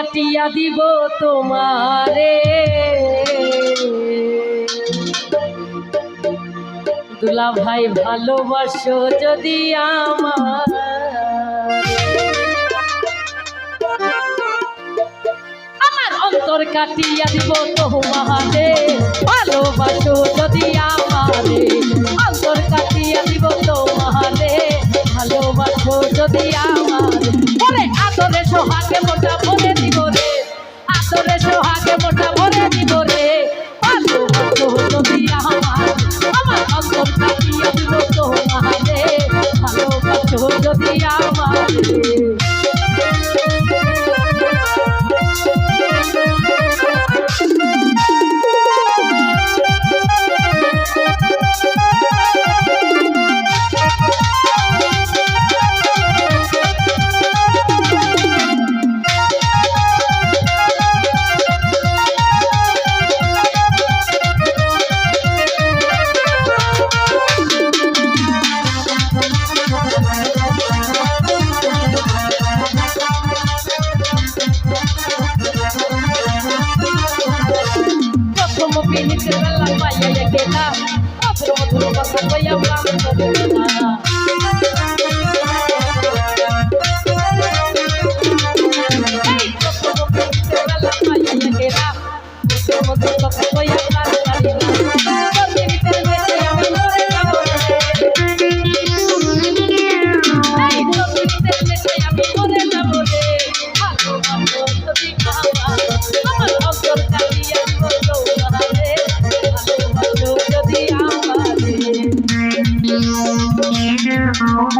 কাটিয়া দিব তোমারে। দুলা ভাই ভালোবাসো যদি আমার অন্তর কাটিয়া দিব তোমারে। ভালোবাসো যদি আমারে। हो गया মিনিট বেলা পাইয়া গেলাম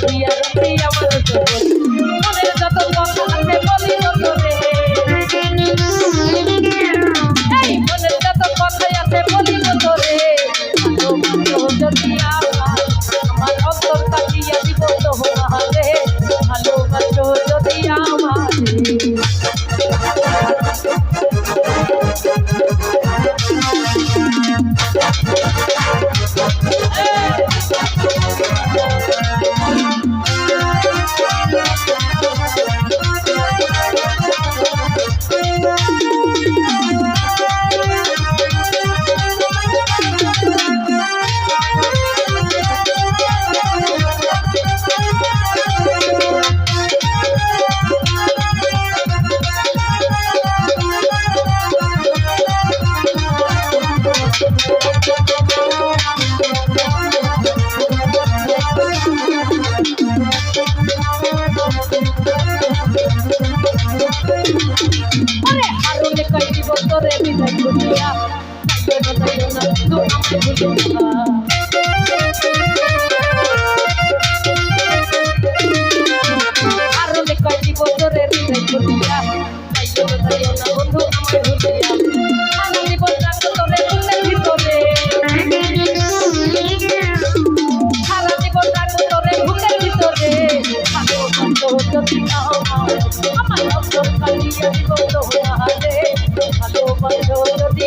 arrepia, arrepia, arrepia, arrepia, arrepia, I'm a love, love, love, love, love, love, ভালোবাসো যদি